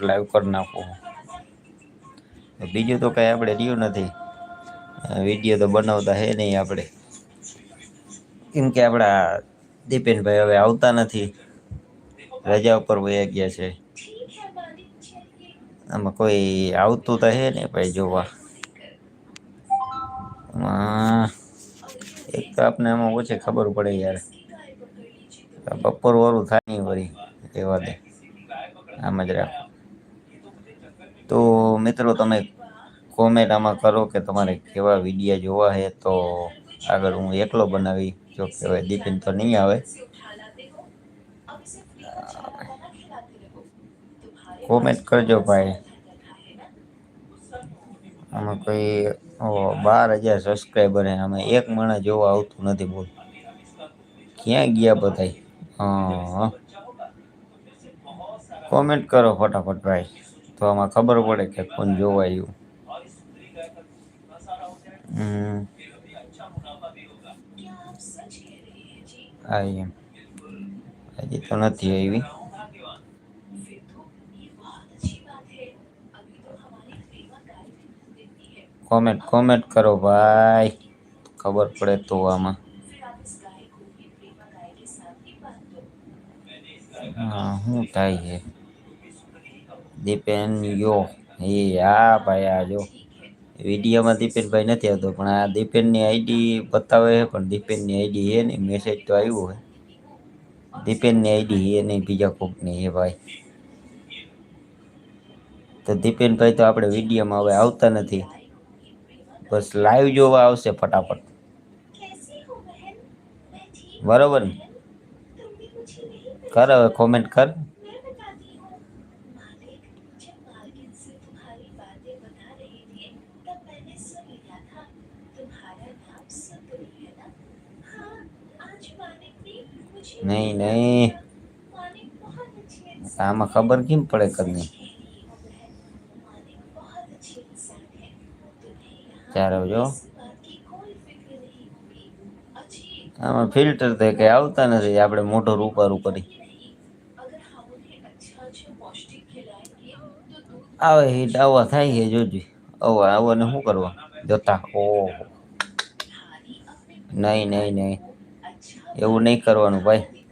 short live કરી નાખું બીજું તો કાંઈ આપણે રહ્યું નથી વિડીયો તો બનાવતા હે નહીં આપણે કેમ કે આપણા દીપેનભાઈ હવે આવતા નથી રજા ઉપર વયા ગયા છે આમાં કોઈ આવતું તો હે નહીં ભાઈ જોવા એક તો આપણે એમાં ઓછી ખબર પડે યાર બપોર વાળું થાય નહીં વળી એવા દે આમ જ રાખો તો મિત્રો તમે કોમેન્ટ આમાં કરો કે તમારે કેવા વિડીયા જોવા છે તો આગળ હું એકલો બનાવી જો કહેવાય દીપિન તો નહીં આવે કોમેન્ટ કરજો ભાઈ આમાં કોઈ બાર હજાર સબસ્ક્રાઈબર હે અમે એક માણસ જોવા આવતું નથી બોલ ક્યાં ગયા બધાય હા કોમેન્ટ કરો ફટાફટ ભાઈ तो आम खबर पड़े कि कौन जो हजी तो कमेंट कमेंट करो भाई खबर पड़े तो आम हाँ हूँ टाई है દીપેન યો એ હા ભાઈ આ જો વિડીયોમાં દીપેનભાઈ નથી આવતો પણ આ દીપેનની આઈડી બતાવે છે પણ દીપેનની આઈડી હે નહીં મેસેજ તો આવ્યો હોય દીપેનની આઈડી હે નહીં બીજા કોકની હે ભાઈ તો દીપેનભાઈ તો આપણે વિડીયોમાં હવે આવતા નથી બસ લાઈવ જોવા આવશે ફટાફટ બરોબર કર હવે કોમેન્ટ કર નહીં નહીં આમાં ખબર કેમ પડે કદની ચાર આવજો આમાં ફિલ્ટર તો કઈ આવતા નથી આપણે મોટો રૂપારું કરી આવે હિટ આવા થાય છે જોજે આવા આવાને શું કરવા જોતા ઓહો નહીં નહીં નહીં એવું નહીં કરવાનું ભાઈ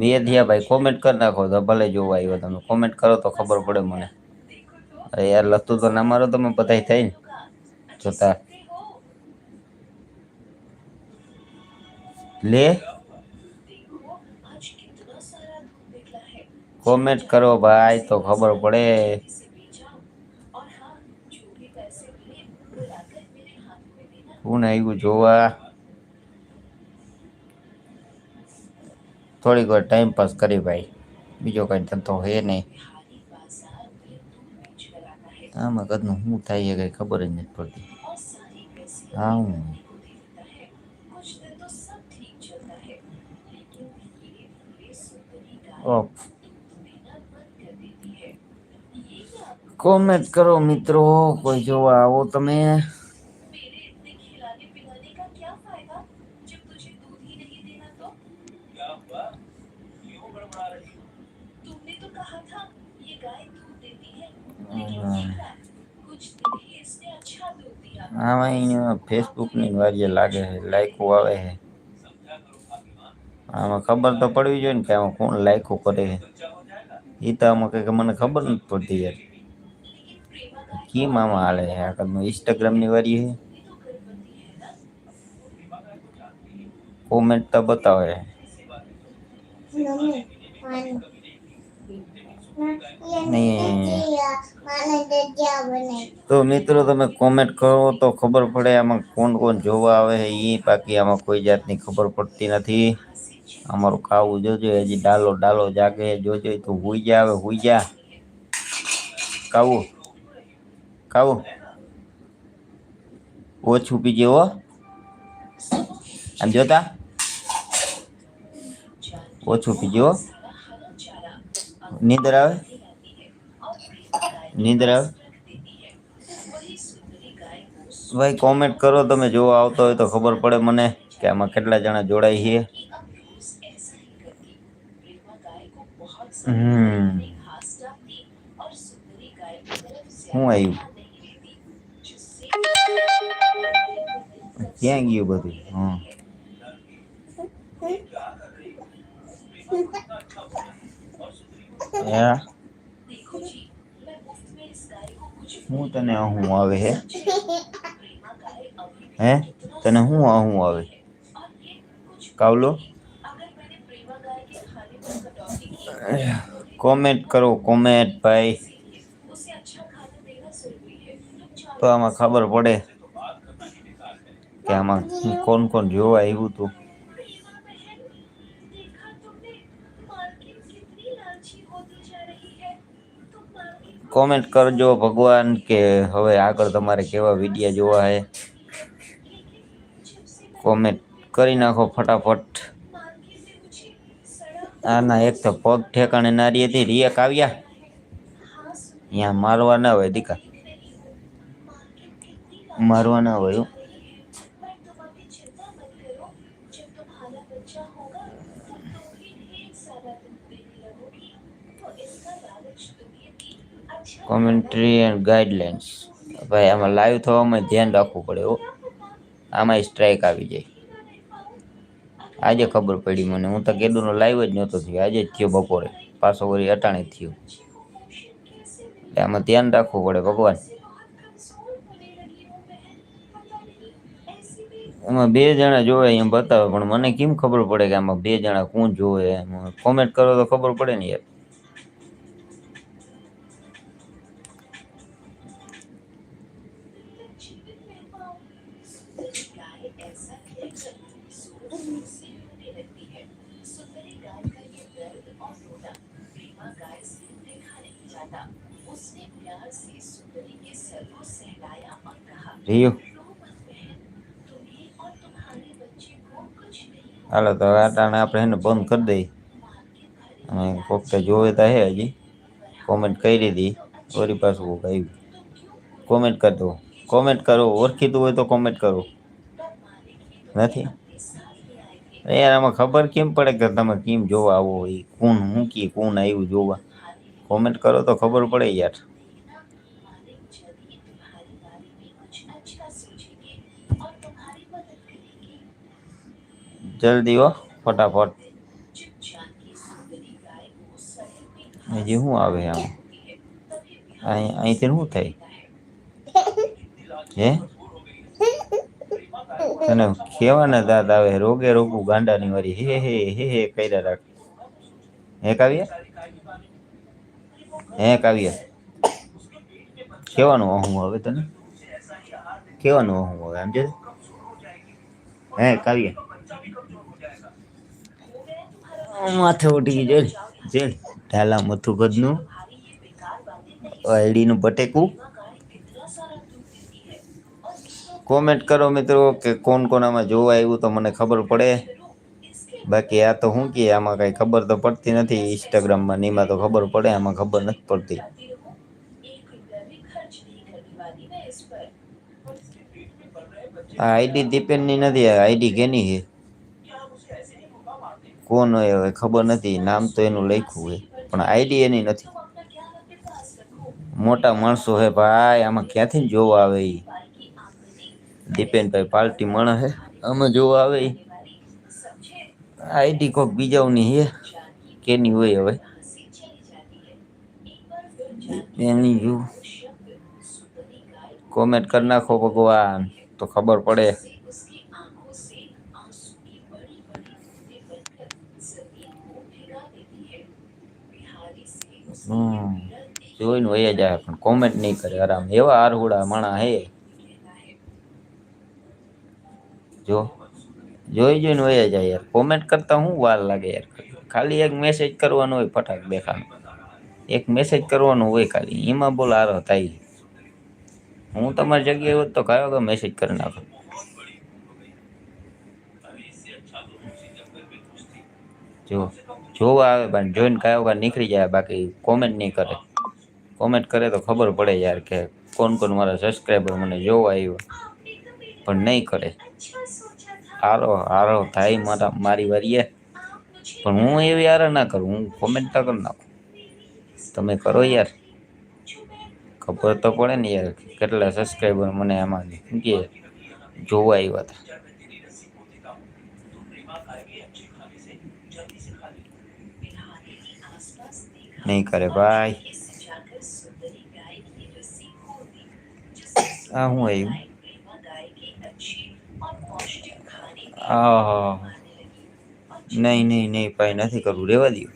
મેધિયા ભાઈ કોમેન્ટ કરી નાખો તો ભલે જોવા આવ્યો તમે કોમેન્ટ કરો તો ખબર પડે મને અરે યાર લખતું તો ના મારો તમે બધાય થઈ ને જોતા લે કોમેન્ટ કરો ભાઈ તો ખબર પડે કોણ આવ્યું જોવા થોડીક વાર ટાઈમપાસ કરી ભાઈ બીજો કાંઈ ધંધો હે નહીં આમાં કદનું શું થાય કંઈ ખબર જ નથી પડતી હા હું ઓફ કોમેન્ટ કરો મિત્રો કોઈ જોવા આવો તમે कहा था है लेकिन कुछ इसने हाँ फेसबुक लागे है लाइक हुआ है हाँ खबर तो पड़ी जो कौन लाइक करे ये तो मैंने खबर नहीं पड़ती यार की मामा हाल है आगर इंस्टाग्राम ने वारी है कमेंट तो बताओ है તો મિત્રો તમે કોમેન્ટ કરો તો ખબર પડે આમાં કોણ કોણ જોવા આવે એ બાકી આમાં કોઈ જાતની ખબર પડતી નથી અમારું કાવું જોજો હજી ડાલો ડાલો જાગે જોજો તો હુઈ જા આવે હુઈ જા કાવું કાવું ઓછું પીજે હો આમ જોતા ઓછું પીજો નીંદર આવે નીંદર આવે ભાઈ કોમેન્ટ કરો તમે જોવા આવતો હોય તો ખબર પડે મને કે આમાં કેટલા જણા જોડાય છે હમ શું આવ્યું ક્યાં ગયું બધું હા હું તને હું આવે હે હે તને હું હું આવે કાવલો કોમેન્ટ કરો કોમેન્ટ ભાઈ તો આમાં ખબર પડે કે આમાં કોણ કોણ જોવા આવ્યું તું કોમેન્ટ કરજો ભગવાન કે હવે આગળ તમારે કેવા વિડીયા જોવા હે કોમેન્ટ કરી નાખો ફટાફટ આના એક તો પગ ઠેકાણે નારી હતી રિયક આવ્યા અહીંયા મારવા ના હોય દીકા મારવા ના હોય કોમેન્ટ્રી એન્ડ ગાઈડલાઇન્સ ભાઈ આમાં લાઈવ થવામાં ધ્યાન રાખવું પડે હો આમાં સ્ટ્રાઇક આવી જાય આજે ખબર પડી મને હું તો કેદુનો લાઈવ જ નહોતો થયો આજે જ થયો બપોરે પાછો વળી અટાણે થયો એટલે આમાં ધ્યાન રાખવું પડે ભગવાન એમાં બે જણા જોવે એમ બતાવે પણ મને કેમ ખબર પડે કે આમાં બે જણા કોણ જોવે એમાં કોમેન્ટ કરો તો ખબર પડે ને યાર रियो हालो तो आटा अपने बंद कर दी को जो है हजी कॉमेंट कर दी थी वोरी पास कहू कॉमेंट कर दो कॉमेंट करो ओरखीत हो तो कॉमेंट करो नहीं यार आम खबर केम पड़े कि तब कम जो कून हूँ कून आयु जो करो तो खबर पड़े यार जल्दी फटाफट जी हूँ आ गया हूँ आई थी हूँ थे ये तने खेवा ना दादा वे रोगे रोगू गांडा नहीं वरी हे हे हे हे कई दादा है कविया है कविया खेवा ना हूँ अबे तने खेवा ना हूँ अबे हम जे है કોમ તો હો જાયગા ઓ માથે ઉઠી જો જૈન થાલા મધુ કદન ઓ આઈડી નું બટેકુ ક કેટલો સારો ટૂકી છે ઓર કોમેન્ટ કરો મિત્રો કે કોણ કોના માં જો આયું તો મને ખબર પડે બાકી આ તો હું કે આમાં કઈ ખબર તો પડતી નથી Instagram માં ની માં તો ખબર પડે આમાં ખબર નથી પડતી એક પૈસાય ખર્ચની કરી વાલી ને ઈસ પર આઈડી ડિપેન્ડ ની નથી આઈડી ગેની છે કોનો એ ખબર નથી નામ તો એનું લખ્યું હોય પણ આઈડી એની નથી મોટો મનસો હે ભાઈ આમાં ક્યાંથી જોવા આવે ઈ દીપેન પર પાલટી મણા હે આમાં જોવા આવે આઈડી કો બીજો ઉની કે ની હોય હવે એકવાર કોમેન્ટ કર નાખો ભગવાન તો ખબર પડે જો જોઈન વયા જાય પણ કોમેન્ટ નહી કરે આરામ એવા અરહુડા માણા હે જો જોઈ જોઈન વયા જાય યાર કોમેન્ટ કરતા હું વાલ લાગે યાર ખાલી એક મેસેજ કરવાનો હોય પટાઈ દેખા એક મેસેજ કરવાનો હોય ખાલી ઈમાં બોલારો થાય હું તમારી જગ્યાએ હોત તો કાયો મેસેજ કરી નાખત હવે છે ચાલો બીજી જબર બીજું છે જો जो आए जॉइन क्या निकली जाए बाकी कॉमेंट नहीं करे कॉमेंट करे तो खबर पड़े यार के कौन सब्सक्राइबर मैंने जो नहीं करे आरो आरो थाई मारा हूँ ये यार ना कर ना तमें करो यार खबर तो पड़े नहीं यार के सब्सक्राइबर मैंने आम जो आया था नहीं करे बाय हाँ, हूँ आई हूँ नहीं नहीं नहीं पाई नहीं करू रेवा दियो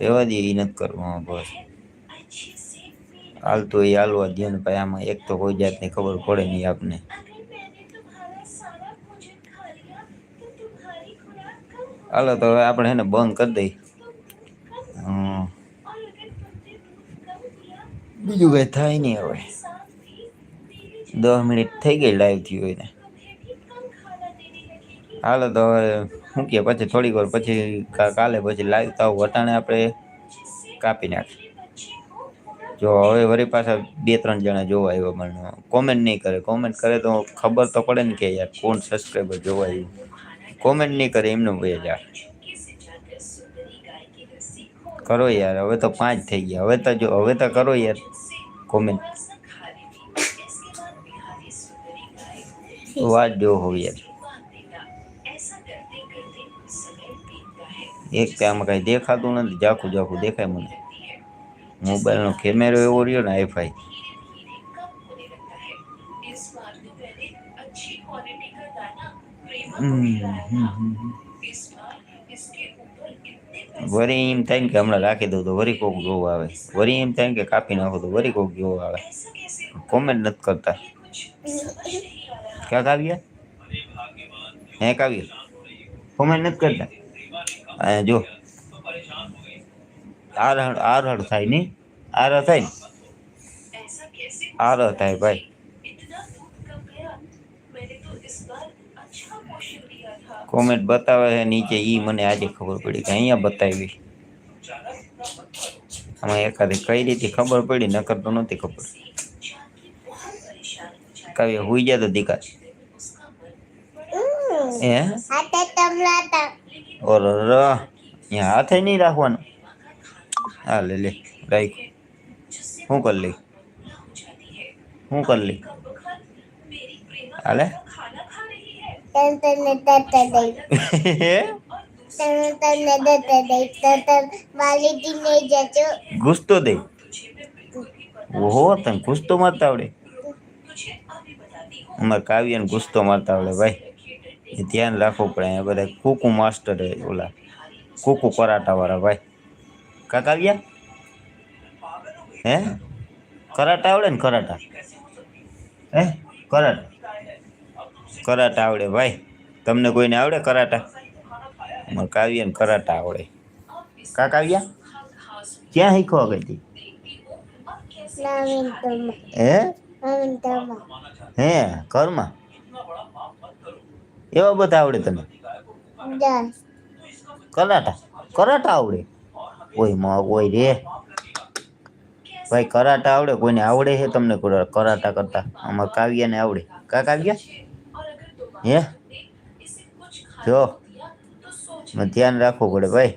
रेवा दिए ही नहीं करू हाँ बस हाल तो ये हाल वा दिया पाई आम एक तो कोई जात नहीं खबर पड़े नहीं आपने हाल तो आप बंद कर दी બીજું કંઈ થાય નહીં હવે દસ મિનિટ થઈ ગઈ લાઈવ થયું હોય ને હાલો તો હવે શું કે પછી થોડીક વાર પછી કાલે પછી લાઈવ તો વટાણે આપણે કાપી નાખીએ જો હવે વળી પાછા બે ત્રણ જણા જોવા આવ્યો મને કોમેન્ટ નહીં કરે કોમેન્ટ કરે તો ખબર તો પડે ને કે યાર કોણ સબસ્ક્રાઈબર જોવા આવ્યું કોમેન્ટ નહીં કરે એમનું ભાઈ યાર करो यार अब तो 5 થઈ ગયા હવે તો જો હવે તો કરો યાર કોમેન્ટ વાહ જો હો યાર એસા કરતે કી સમે પીનતા હે એક કેમેરા દેખા દઉં નંદ જાખુ જાખુ દેખાય મને મોબાઈલ નો કેમેરો એવો રહ્યો ને આફાઈ સ્માર્ટફોન ની અંદર છે એસ્વાર્થી પેલે અચ્છી ક્વોલિટી કા ગાના રેકોર્ડ કરાય હૈ હમ હમ વરી એમ થાય કે હમણાં રાખી દઉં તો વરી કોક જોવું આવે વરી એમ થાય કે કાપી નાખો તો વરી કોક જોવું આવે કોમેન્ટ નથી કરતા ક્યાં કાવ્ય હે કાવ્ય કોમેન્ટ નથી કરતા જો આરહડ આરહડ થાય નહીં આરહ થાય ને આરહ થાય ભાઈ કોમેન્ટ બતાવે છે નીચે એ મને આજે ખબર પડી કે અહીંયા બતાવી આમાં એકાદે કઈ રીતે ખબર પડી નકર તો નહોતી ખબર કાવ્ય હુઈ જાય તો દીકા હે ઓર અહીંયા હાથે નહીં રાખવાનો હા લે લે રાખ હું કરી લઈ હું કરી લઈ હાલે ગુસ્તો દે ઓહો તને ગુસ્તો મારતા આવડે અમારે કાવ્યને ગુસ્તો મારતા આવડે ભાઈ ધ્યાન રાખવું પડે અહીંયા બધા કુકુ માસ્ટર ઓલા કુકુ કરાટાવાળા ભાઈ કા કાવ્યા હે કરાટા આવડે ને કરાટા હે કરાટા કરાટા આવડે ભાઈ તમને કોઈને આવડે કરાટા મને કાવ્યાને કરાટા આવડે કા કાવ્યા ક્યાં શીખવા ગઈ હતી હે હે ઘરમાં એવા બધા આવડે તને કરાટા કરાટા આવડે કોઈ માં કોઈ રે ભાઈ કરાટા આવડે કોઈને આવડે છે તમને કરાટા કરતા અમાર કાવ્યાને આવડે કા કાવ્યા હે જો ધ્યાન રાખવું પડે ભાઈ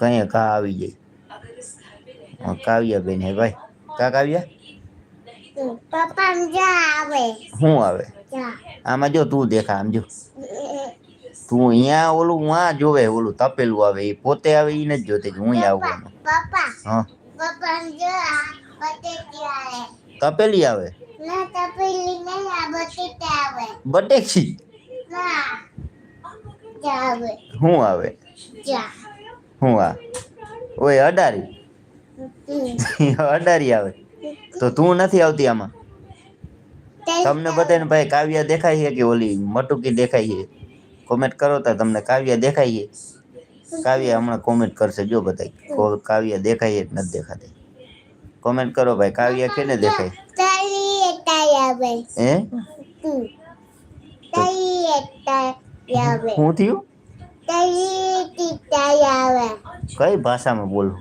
કઈ કા આવી જાય કાવ્યા બેન હે ભાઈ કા કાવ્યા શું આવે આમાં જો તું દેખા આમ જો તું અહીંયા ઓલું હું આ જોવે ઓલું તપેલું આવે એ પોતે આવે એ નથી જોતે હું આવું પપ્પા હા તપેલી આવે ના તપલી ને આવતી આવે બડ દેખી ના આવવે હું આવે હા હું આ ઓય અડારી અડારી આવે તો તું નથી આવતી આમાં તમને બતાય ને ભાઈ કાવ્યા દેખાય છે કે ઓલી મટુકી દેખાય છે કમેન્ટ કરો તો તમને કાવ્યા દેખાય છે કાવ્યા હમણા કમેન્ટ કરજો બતાય કો કાવ્યા દેખાય છે ન જ દેખાતા કમેન્ટ કરો ભાઈ કાવ્યા કેને દેખાય આવે હે તઈ આવે હું થયું તઈ તઈ આવે કઈ ભાષામાં બોલું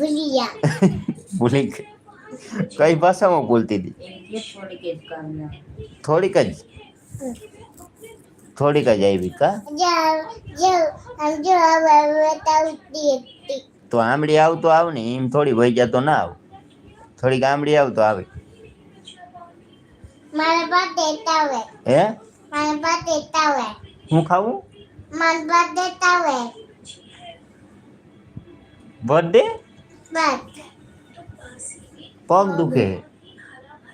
ભૂલિયા ભૂલી કઈ ભાષામાં બોલતી હતી થોડીક જ થોડીક જ આવી કા તો આમડી આવતો આવ ને એમ થોડી વહી જતો ના આવ થોડી ગામડી આવ તો આવે મલબા દેતા હોય હે મલબા દેતા હોય હું ખાવું મલબા દેતા હોય બર્થડે બર્થડે પગ દુખે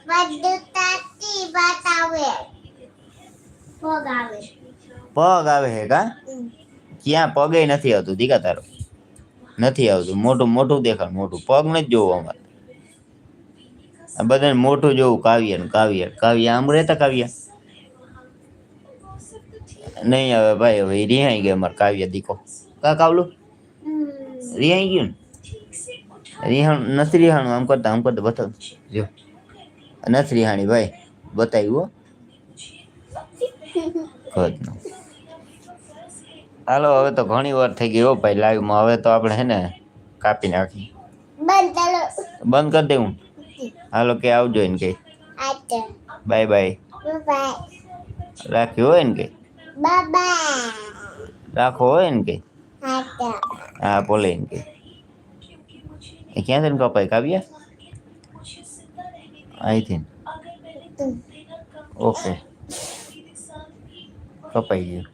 બદુતાતી બતાવે પગ આવે પગ આવે હે કા ક્યાં પગે નથી આવતું દીકા તારો નથી આવતું મોટું મોટું દેખાડ મોટું પગ નથી જોવું અમારે અબન મોટો જોઉ કાવિયન કાવિયર કાવિય આમરેત કાવિય નહીં હવે ભાઈ રેહી આઈ ગય અમાર કાવિય દીકો કા કાબલું રે આઈ ગયું ન ન તરી હાણું આમકો આમકો દવા થા જો ન તરી હાણી ભાઈ બતાઈ હો હાલો હવે તો ઘણી વાર થઈ ગઈ હો ભાઈ લાઈવ માં આવે તો આપણે હે ને કાપી નાખી બંધ કરો બંધ કર દે હું હાલો કે આવજો એન કે બાય બાય રાખ્યું હોય ને કે રાખો હોય ને કે હા બોલે એને કે એ ક્યાં થઈને કપાય કાવ્યા અહીંથી ઓકે કપાઈ ગયું